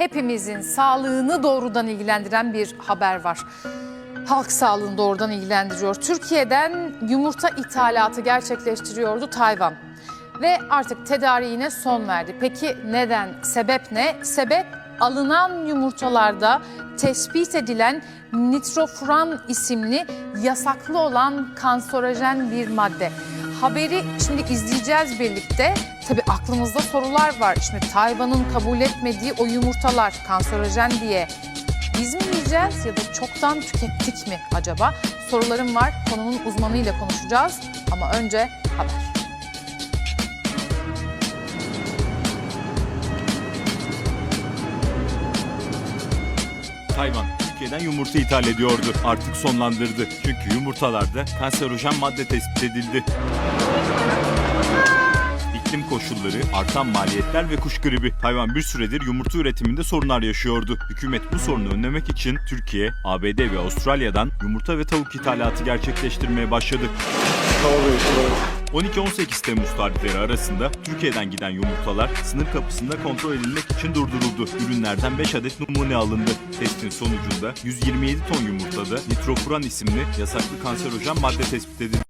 hepimizin sağlığını doğrudan ilgilendiren bir haber var. Halk sağlığını doğrudan ilgilendiriyor. Türkiye'den yumurta ithalatı gerçekleştiriyordu Tayvan ve artık tedariğine son verdi. Peki neden? Sebep ne? Sebep alınan yumurtalarda tespit edilen nitrofuran isimli yasaklı olan kanserojen bir madde. Haberi şimdi izleyeceğiz birlikte. Tabii aklımızda sorular var. Şimdi Tayvan'ın kabul etmediği o yumurtalar kanserojen diye biz mi yiyeceğiz ya da çoktan tükettik mi acaba? Sorularım var. Konunun uzmanıyla konuşacağız. Ama önce haber. Tayvan Türkiye'den yumurta ithal ediyordu. Artık sonlandırdı. Çünkü yumurtalarda kanserojen madde tespit edildi. İklim koşulları, artan maliyetler ve kuş gribi. Tayvan bir süredir yumurta üretiminde sorunlar yaşıyordu. Hükümet bu sorunu önlemek için Türkiye, ABD ve Avustralya'dan yumurta ve tavuk ithalatı gerçekleştirmeye başladı. 12-18 Temmuz tarihleri arasında Türkiye'den giden yumurtalar sınır kapısında kontrol edilmek için durduruldu. Ürünlerden 5 adet numune alındı. Testin sonucunda 127 ton yumurtada nitrofuran isimli yasaklı kanserojen madde tespit edildi.